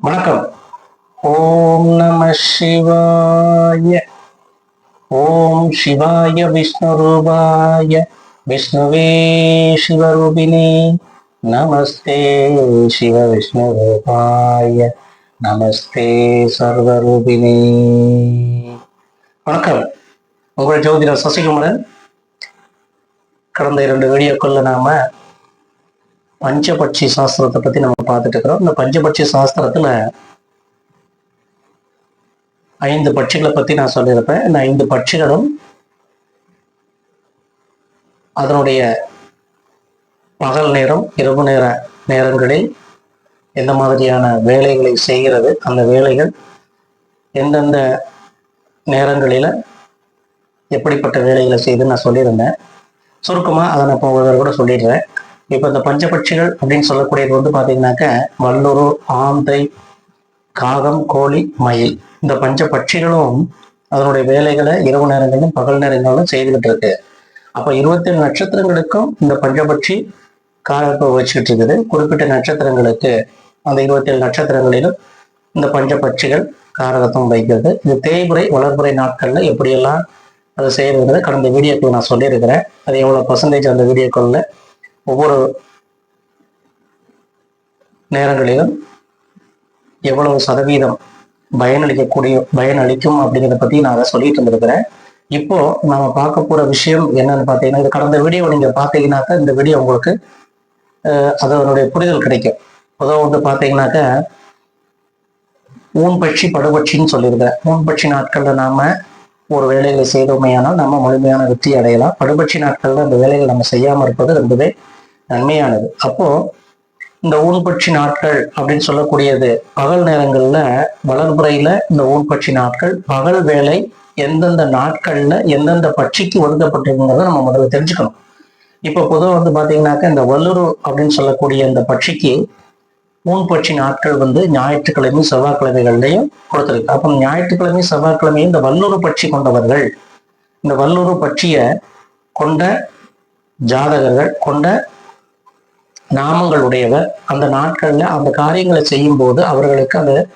வணக்கம். ஓம் நம சிவாய ஓம் சிவாய விஷ்ணு ரூபாய விஷ்ணுவே சிவரூபிணி நமஸ்தே சிவ விஷ்ணு ரூபாய நமஸ்தே சர்வரூபிணி வணக்கம். உங்கள் ஜோதிடர் சசிகுமரன். கடந்த இரண்டு வீடியோக்குள்ள நாம பஞ்சபட்சி சாஸ்திரத்தை பத்தி நம்ம பார்த்துட்டு இருக்கிறோம் இந்த பஞ்சபட்சி சாஸ்திரத்துல ஐந்து பட்சிகளை பத்தி நான் சொல்லியிருப்பேன். இந்த ஐந்து பட்சிகளும் அதனுடைய பகல் நேரம் இரவு நேர நேரங்களில் எந்த மாதிரியான வேலைகளை செய்கிறது அந்த வேலைகள் எந்தெந்த நேரங்களில எப்படிப்பட்ட வேலைகளை செய்து நான் சொல்லியிருந்தேன். சுருக்கமாக அதை நான் இப்போ கூட சொல்லிடுறேன். இப்போ இந்த பஞ்சபட்சிகள் அப்படின்னு சொல்லக்கூடியது வந்து பார்த்தீங்கன்னாக்க வல்லுரு ஆந்தை காகம் கோழி மயில். இந்த பஞ்ச பட்சிகளும் அதனுடைய வேலைகளை இரவு நேரங்களிலும் பகல் நேரங்களிலும் செய்துகிட்டு இருக்கு அப்போ இருபத்தேழு நட்சத்திரங்களுக்கும் இந்த பஞ்சபட்சி காலப்பை வச்சுக்கிட்டு இருக்குது குறிப்பிட்ட நட்சத்திரங்களுக்கு அந்த இருபத்தேழு நட்சத்திரங்களிலும் இந்த பஞ்சபட்சிகள் காரகத்தும் வைக்கிறது இது தேய்முறை வளர்முறை நாட்களில் எப்படியெல்லாம் அதை செய்யறதுங்கிறத கடந்த வீடியோக்குள்ள நான் சொல்லியிருக்கிறேன். அது எவ்வளோ பர்சன்டேஜ் அந்த வீடியோக்குள்ள ஒவ்வொரு நேரங்களிலும் எவ்வளவு சதவீதம் பயனளிக்கக்கூடிய பயனளிக்கும் அப்படிங்கிறத பத்தி நான் அதை சொல்லிட்டு இருந்திருக்கிறேன். இப்போ நம்ம பார்க்க போற விஷயம் என்னன்னு பார்த்தீங்கன்னா இந்த கடந்த வீடியோ நீங்க பார்த்தீங்கன்னாக்கா இந்த வீடியோ உங்களுக்கு அதனுடைய புரிதல் கிடைக்கும். பொதுவாக வந்து பார்த்தீங்கன்னாக்கா ஊன்பட்சி படுபட்சின்னு சொல்லியிருக்கேன் ஊன்பட்சி நாட்கள்ல நாம ஒரு வேலைகளை செய்தோமையானால் நம்ம முழுமையான வெற்றி அடையலாம். படுபட்சி நாட்கள்ல அந்த வேலைகள் நம்ம செய்யாம இருப்பது ரொம்பவே நன்மையானது. அப்போ இந்த ஊன்பட்சி நாட்கள் அப்படின்னு சொல்லக்கூடியது பகல் நேரங்கள்ல வளர்முறையில இந்த ஊன்பட்சி நாட்கள் பகல் வேலை எந்தெந்த நாட்கள்ல எந்தெந்த பட்சிக்கு ஒதுக்கப்பட்டிருக்குங்கிறத நம்ம முதல்ல தெரிஞ்சுக்கணும். இப்போ பொதுவாக வந்து பாத்தீங்கன்னாக்கா இந்த வல்லுரு அப்படின்னு சொல்லக்கூடிய இந்த பட்சிக்கு ஊன்பட்சி நாட்கள் வந்து ஞாயிற்றுக்கிழமை செவ்வாய்க்கிழமைகள்லையும் கொடுத்துருக்கு. அப்போ ஞாயிற்றுக்கிழமை செவ்வாய்க்கிழமையும் இந்த வல்லுறு பட்சி கொண்டவர்கள் இந்த வல்லுறு பட்சிய கொண்ட ஜாதகர்கள் கொண்ட நாமங்கள் உடையவர் அந்த நாட்கள்ல அந்த காரியங்களை செய்யும் போது அவர்களுக்கு அந்த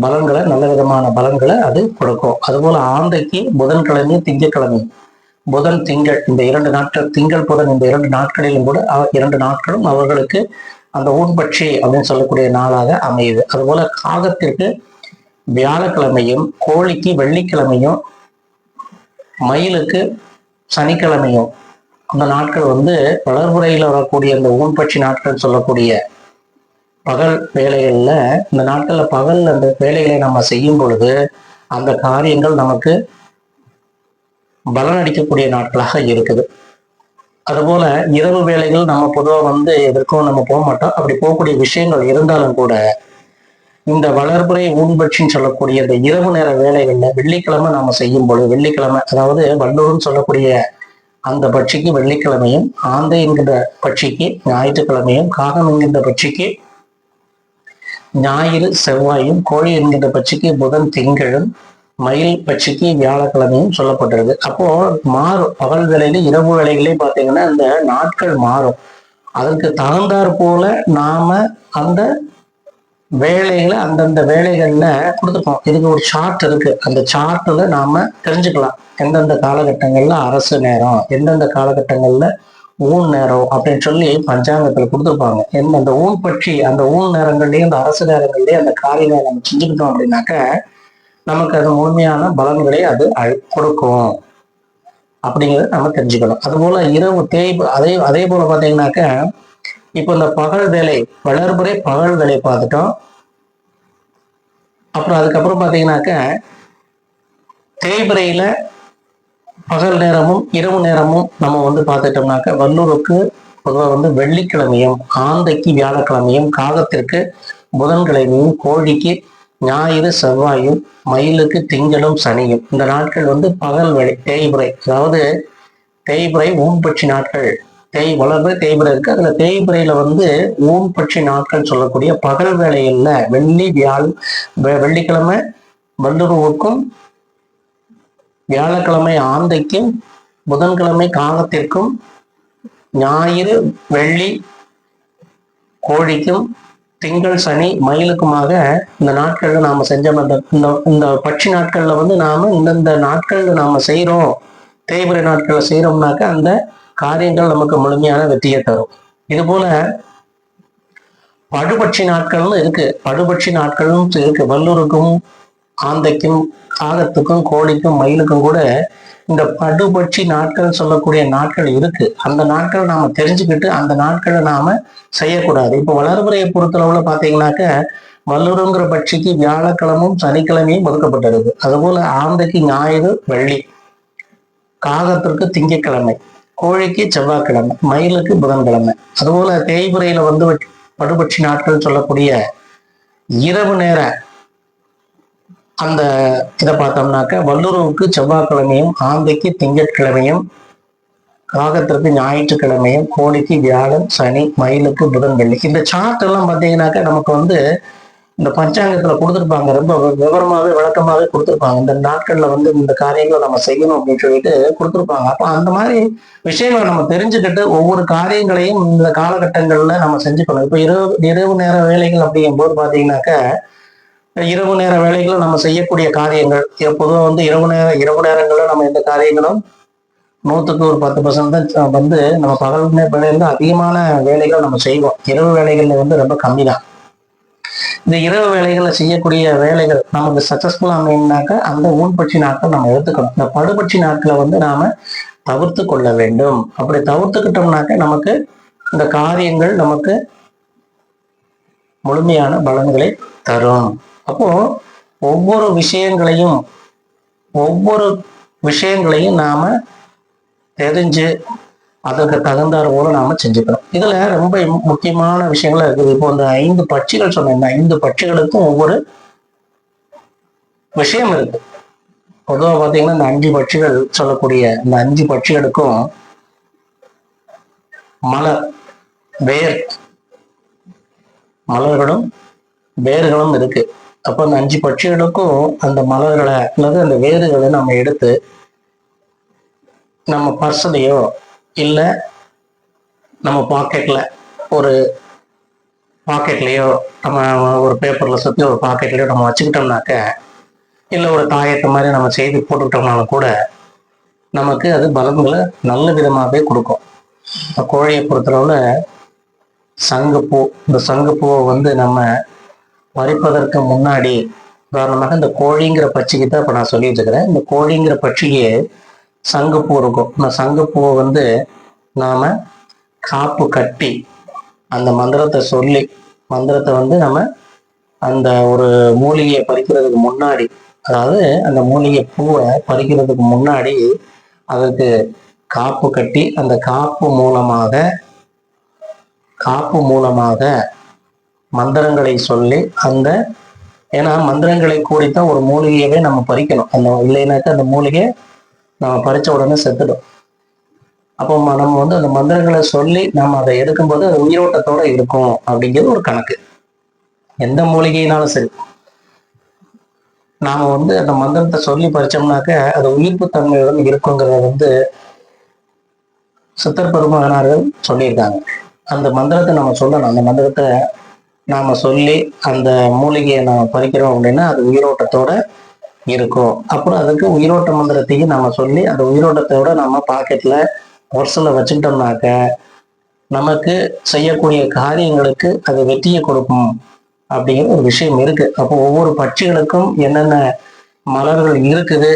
பலன்களை நல்ல விதமான பலன்களை அது கொடுக்கும். அதுபோல ஆந்தைக்கு புதன்கிழமை திங்கட்கிழமை புதன் திங்கள் இந்த இரண்டு நாட்கள் திங்கள் புதன் இந்த இரண்டு நாட்களிலும் கூட அவ- இரண்டு நாட்களும் அவர்களுக்கு அந்த ஊன்பட்சி அப்படின்னு சொல்லக்கூடிய நாளாக அமையுது. அதுபோல காகத்திற்கு வியாழக்கிழமையும் கோழிக்கு வெள்ளிக்கிழமையும் மயிலுக்கு சனிக்கிழமையும் அந்த நாட்கள் வந்து வளர்முறையில் வரக்கூடிய அந்த ஊன்பட்சி நாட்கள் சொல்லக்கூடிய பகல் வேலைகள்ல இந்த நாட்கள்ல பகல் அந்த வேலைகளை நம்ம செய்யும் பொழுது அந்த காரியங்கள் நமக்கு பலனடிக்கக்கூடிய நாட்களாக இருக்குது. அதுபோல இரவு வேலைகள் நம்ம பொதுவாக வந்து எதற்கும் நம்ம போக மாட்டோம். அப்படி போகக்கூடிய விஷயங்கள் இருந்தாலும் கூட இந்த வளர்புறை ஊன்பட்சின்னு சொல்லக்கூடிய இந்த இரவு நேர வேலைகள்ல வெள்ளிக்கிழமை நாம செய்யும் பொழுது வெள்ளிக்கிழமை அதாவது வல்லூர்னு சொல்லக்கூடிய அந்த பட்சிக்கு வெள்ளிக்கிழமையும் ஆந்தை என்கின்ற பட்சிக்கு ஞாயிற்றுக்கிழமையும் காகம் என்கின்ற பட்சிக்கு ஞாயிறு செவ்வாயும் கோழி என்கின்ற பட்சிக்கு புதன் திங்களும் மயில் பட்சிக்கு வியாழக்கிழமையும் சொல்லப்பட்டிருக்கு. அப்போ மாறும். பகல் வேலையில இரவு வேலைகளே பார்த்தீங்கன்னா இந்த நாட்கள் மாறும். அதற்கு தகுந்தாற் போல நாம அந்த வேலைகளை அந்தந்த வேலைகள்ல கொடுத்துருக்கோம். இதுக்கு ஒரு சார்ட் இருக்கு. அந்த சார்ட்ல நாம தெரிஞ்சுக்கலாம். எந்தெந்த காலகட்டங்கள்ல அரசு நேரம் எந்தெந்த காலகட்டங்கள்ல ஊன் நேரம் அப்படின்னு சொல்லி பஞ்சாங்கத்துல கொடுத்துருப்பாங்க. எந்த அந்த ஊன் பற்றி அந்த ஊன் நேரங்கள்லயும் அந்த அரசு நேரங்கள்லயும் அந்த காரியங்களை நம்ம செஞ்சுக்கிட்டோம் அப்படின்னாக்க நமக்கு அது முழுமையான பலன்களை அது அழி- கொடுக்கும். அப்படிங்கிறத நம்ம தெரிஞ்சுக்கணும். அதுபோல இரவு தேய்ப்பு அதே அதே போல பாத்தீங்கன்னாக்க இப்போ இந்த பகல் வேலை வளர்புறை பகல் வேலை பார்த்துட்டோம். அப்புறம் அதுக்கப்புறம் பார்த்தீங்கன்னாக்க தேய்பிரையில பகல் நேரமும் இரவு நேரமும் நம்ம வந்து பார்த்துட்டோம்னாக்க வல்லூருக்கு பொதுவாக வந்து வெள்ளிக்கிழமையும் ஆந்தைக்கு வியாழக்கிழமையும் காகத்திற்கு புதன்கிழமையும் கோழிக்கு ஞாயிறு செவ்வாயும் மயிலுக்கு திங்களும் சனியும். இந்த நாட்கள் வந்து பகல் வேலை தேய்பிறை அதாவது தேய்பிறை ஊன்பட்சி நாட்கள். தேய் வளர்ந்து தேய்பிறை இருக்கு. அதுல தேய்பிறையில வந்து ஊன்பட்சி நாட்கள் சொல்லக்கூடிய பகல் வேலையில வெள்ளி வியாழ் வெள்ளிக்கிழமை வல்லுருவுக்கும் வியாழக்கிழமை ஆந்தைக்கும் புதன்கிழமை காகத்திற்கும் ஞாயிறு வெள்ளி கோழிக்கும் திங்கள் சனி மயிலுக்குமாக இந்த நாட்கள்ல நாம செஞ்சோம். அந்த இந்த- இந்த பட்சி நாட்கள்ல வந்து நாம இந்தந்த நாட்கள்ல நாம செய்யறோம் தேய்பிரை நாட்கள்ல செய்யறோம்னாக்க அந்த காரியங்கள் நமக்கு முழுமையான வெற்றியை தரும். இது போல படுபட்சி நாட்கள்னு இருக்கு. படுபட்சி நாட்களும் இருக்கு. வல்லூருக்கும் ஆந்தைக்கும் காகத்துக்கும் கோழிக்கும் மயிலுக்கும் கூட இந்த படுபட்சி நாட்கள் சொல்லக்கூடிய நாட்கள் இருக்கு. அந்த நாட்கள் நாம தெரிஞ்சுக்கிட்டு அந்த நாட்களை நாம செய்யக்கூடாது. இப்போ வளர்முறையை பொறுத்தளவுல பாத்தீங்கன்னாக்க வல்லூருங்கிற பட்சிக்கு வியாழக்கிழமும் சனிக்கிழமையும் ஒதுக்கப்பட்டிருக்கு. அதுபோல ஆந்தைக்கு ஞாயிறு வெள்ளி காகத்திற்கு திங்கட்கிழமை கோழிக்கு செவ்வாய்க்கிழமை மயிலுக்கு புதன்கிழமை. அதுபோல தேய்பிரையில வந்து படுபட்சி நாட்கள் சொல்லக்கூடிய இரவு நேர அந்த இதை பார்த்தோம்னாக்க வல்லுறவுக்கு செவ்வாய்க்கிழமையும் ஆந்தைக்கு திங்கட்கிழமையும் காகத்திற்கு ஞாயிற்றுக்கிழமையும் கோழிக்கு வியாழன் சனி மயிலுக்கு புதன் வெள்ளி இந்த சார்ட் எல்லாம் பார்த்தீங்கன்னாக்க நமக்கு வந்து இந்த பஞ்சாங்கத்துல கொடுத்துருப்பாங்க. ரொம்ப விவரமாவே விளக்கமாவே கொடுத்துருப்பாங்க. இந்த நாட்கள்ல வந்து இந்த காரியங்களை நம்ம செய்யணும் அப்படின்னு சொல்லிட்டு கொடுத்துருப்பாங்க. அப்ப அந்த மாதிரி விஷயங்களை நம்ம தெரிஞ்சுக்கிட்டு ஒவ்வொரு காரியங்களையும் இந்த காலகட்டங்கள்ல நம்ம செஞ்சுக்கணும் இப்ப இரவு இரவு நேர வேலைகள் அப்படிங்கும் போது பாத்தீங்கன்னாக்க இரவு நேர வேலைகளை நம்ம செய்யக்கூடிய காரியங்கள் எப்போதும் வந்து இரவு நேர இரவு நேரங்களில் நம்ம எந்த காரியங்களும் நூற்றுக்கு ஒரு பத்து பர்சன்ட் தான் வந்து நம்ம பகல் நே- அதிகமான வேலைகள் நம்ம செய்வோம். இரவு வேலைகள்ல வந்து ரொம்ப கம்மி தான் இந்த இரவு வேலைகளை செய்யக்கூடிய வேலைகள் நமக்கு சக்சஸ்ஃபுல் அமையினாக்க அந்த ஊன்பட்சி நாட்கள் நம்ம எடுத்துக்கணும். இந்த படுபட்சி நாட்களை வந்து நாம தவிர்த்து கொள்ள வேண்டும். அப்படி தவிர்த்துக்கிட்டோம்னாக்க நமக்கு இந்த காரியங்கள் நமக்கு முழுமையான பலன்களை தரும். அப்போ ஒவ்வொரு விஷயங்களையும் ஒவ்வொரு விஷயங்களையும் நாம தெரிஞ்சு அதற்கு தகுந்தாறு போல நாம செஞ்சுக்கணும். இதுல ரொம்ப முக்கியமான விஷயங்களா இருக்குது. இப்போ இந்த ஐந்து பட்சிகள் சொன்னேன். ஐந்து பட்சிகளுக்கும் ஒவ்வொரு விஷயம் இருக்கு. பொதுவாக பார்த்தீங்கன்னா இந்த அஞ்சு பட்சிகள் சொல்லக்கூடிய இந்த அஞ்சு பட்சிகளுக்கும் மலர் வேர் மலர்களும் வேர்களும் இருக்கு. அப்போ அந்த அஞ்சு பட்சிகளுக்கும் அந்த மலர்களை அல்லது அந்த வேர்களை நம்ம எடுத்து நம்ம பர்ஸ்லையோ இல்லை நம்ம பாக்கெட்டில் ஒரு பாக்கெட்லேயோ நம்ம ஒரு பேப்பரில் சுற்றி ஒரு பாக்கெட்லேயோ நம்ம வச்சுக்கிட்டோம்னாக்க இல்லை ஒரு தாயத்தை மாதிரி நம்ம செய்து போட்டுக்கிட்டோம்னாலும் கூட நமக்கு அது பலன்களை நல்ல விதமாகவே கொடுக்கும். இப்போ கோழியை பொறுத்தளவில் சங்குப்பூ இந்த சங்குப்பூவை வந்து நம்ம பறிப்பதற்கு முன்னாடி உதாரணமாக இந்த கோழிங்கிற பட்சிக்கு தான் இப்போ நான் சொல்லி இருக்கிறேன் இந்த கோழிங்கிற பட்சிக்கு சங்குப்பூ இருக்கும் இந்த சங்குப்பூவை வந்து நாம காப்பு கட்டி அந்த மந்திரத்தை சொல்லி மந்திரத்தை வந்து நம்ம அந்த ஒரு மூலிகையை பறிக்கிறதுக்கு முன்னாடி அதாவது அந்த மூலிகை பூவை பறிக்கிறதுக்கு முன்னாடி அதுக்கு காப்பு கட்டி அந்த காப்பு மூலமாக காப்பு மூலமாக மந்திரங்களை சொல்லி அந்த ஏன்னா மந்திரங்களை கூடித்தான் ஒரு மூலிகையவே நம்ம பறிக்கணும். அந்த இல்லைனாக்கா அந்த மூலிகை நம்ம பறிச்ச உடனே செத்துடும் அப்போ நம்ம வந்து அந்த மந்திரங்களை சொல்லி நம்ம அதை எடுக்கும்போது அது உயிரோட்டத்தோட இருக்கும் அப்படிங்கிறது ஒரு கணக்கு. எந்த மூலிகையினாலும் சரி. நாம வந்து அந்த மந்திரத்தை சொல்லி பறிச்சோம்னாக்க அது உயிர்ப்பு தன்மையுடன் இருக்குங்கிறத வந்து சித்தர் பெருமகனார்கள் சொல்லியிருக்காங்க. அந்த மந்திரத்தை நம்ம சொல்லணும். அந்த மந்திரத்தை நாம சொல்லி அந்த மூலிகையை நாம பறிக்கிறோம் அப்படின்னா அது உயிரோட்டத்தோட இருக்கும். அப்புறம் அதுக்கு உயிரோட்ட மந்திரத்தையும் நம்ம சொல்லி அந்த உயிரோட்டத்தோட நம்ம பாக்கெட்ல பொர்சில் வச்சுக்கிட்டோம்னாக்க நமக்கு செய்யக்கூடிய காரியங்களுக்கு அது வெற்றியை கொடுக்கும் அப்படிங்கிற ஒரு விஷயம் இருக்கு. அப்போ ஒவ்வொரு பட்சிகளுக்கும் என்னென்ன மலர்கள் இருக்குது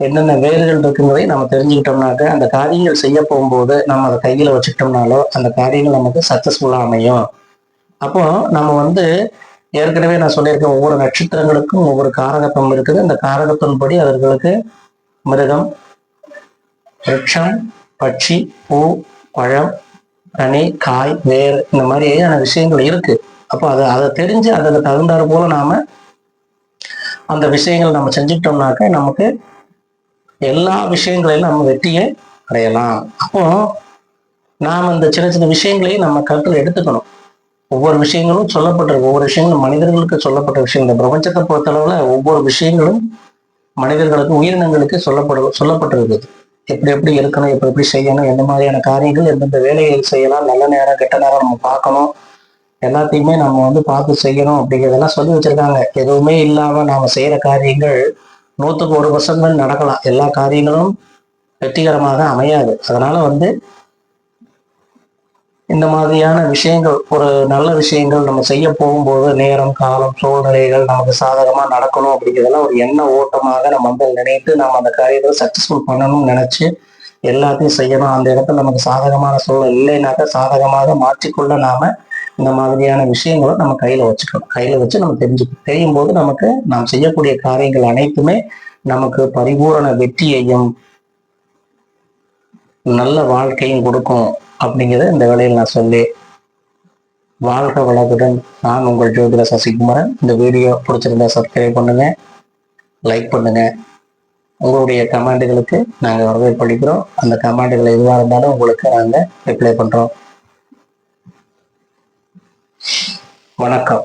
என்னென்ன வேர்கள் இருக்குங்கிறதை நம்ம தெரிஞ்சுக்கிட்டோம்னாக்க அந்த காரியங்கள் செய்ய போகும்போது நம்ம அதை கையில வச்சுக்கிட்டோம்னாலோ அந்த காரியங்கள் நமக்கு சக்சஸ்ஃபுல்லாக அமையும். அப்போ நம்ம வந்து ஏற்கனவே நான் சொல்லியிருக்கேன் ஒவ்வொரு நட்சத்திரங்களுக்கும் ஒவ்வொரு காரகத்துவம் இருக்குது. அந்த காரகத்தின்படி அவர்களுக்கு மிருகம் விருட்சம் பட்சி பூ பழம் கனி காய் வேர் இந்த மாதிரியான விஷயங்கள் இருக்கு. அப்போ அதை அதை தெரிஞ்சு அதுக்கு தகுந்தாறு போல நாம அந்த விஷயங்கள் நம்ம செஞ்சுக்கிட்டோம்னாக்க நமக்கு எல்லா விஷயங்களையும் நம்ம வெற்றியை அடையலாம். அப்போ நாம் இந்த சின்ன சின்ன விஷயங்களையும் நம்ம கருத்தில் எடுத்துக்கணும். ஒவ்வொரு விஷயங்களும் சொல்லப்பட்ட ஒவ்வொரு விஷயங்களும் மனிதர்களுக்கு சொல்லப்பட்ட விஷயங்கள் இந்த பிரபஞ்சத்தை பொறுத்தளவுல ஒவ்வொரு விஷயங்களும் மனிதர்களுக்கு உயிரினங்களுக்கு சொல்லப்படு சொல்லப்பட்டிருக்குது. எப்படி எப்படி இருக்கணும் எப்படி எப்படி செய்யணும் எந்த மாதிரியான காரியங்கள் எந்தெந்த வேலைகள் செய்யலாம் நல்ல நேரம் கெட்ட நேரம் நம்ம பார்க்கணும். எல்லாத்தையுமே நம்ம வந்து பார்த்து செய்யணும் அப்படிங்கிறதெல்லாம் சொல்லி வச்சிருக்காங்க. எதுவுமே இல்லாம நாம செய்யற காரியங்கள் நூற்றுக்கு ஒரு பர்சன்ட் நடக்கலாம். எல்லா காரியங்களும் வெற்றிகரமாக அமையாது. அதனால வந்து இந்த மாதிரியான விஷயங்கள் ஒரு நல்ல விஷயங்கள் நம்ம செய்ய போகும்போது நேரம் காலம் சூழ்நிலைகள் நமக்கு சாதகமா நடக்கணும் அப்படிங்கிறதெல்லாம் ஒரு எண்ண ஓட்டமாக நம்ம வந்து நினைத்து நம்ம அந்த காரியத்தை சக்சஸ்ஃபுல் பண்ணணும்னு நினைச்சு எல்லாத்தையும் செய்யணும். அந்த இடத்துல நமக்கு சாதகமான சூழல் இல்லைனாக்கா சாதகமாக மாற்றிக்கொள்ள நாம இந்த மாதிரியான விஷயங்களை நம்ம கையில வச்சுக்கணும். கையில வச்சு நம்ம தெரிஞ்சு தெரியும் போது நமக்கு நாம் செய்யக்கூடிய காரியங்கள் அனைத்துமே நமக்கு பரிபூரண வெற்றியையும் நல்ல வாழ்க்கையும் கொடுக்கும். அப்படிங்கிறத இந்த வேலையில் நான் சொல்லி வாழ்க வளத்துடன் நான் உங்கள் ஜோதிட சசிகுமாரன். இந்த வீடியோ பிடிச்சிருந்தா சப்ஸ்கிரைப் பண்ணுங்க லைக் பண்ணுங்க. உங்களுடைய கமெண்டுகளுக்கு நாங்கள் வரவேற்பு அளிக்கிறோம். அந்த கமெண்டுகள் எதுவாக இருந்தாலும் உங்களுக்கு நாங்கள் ரிப்ளை பண்ணுறோம் வணக்கம்.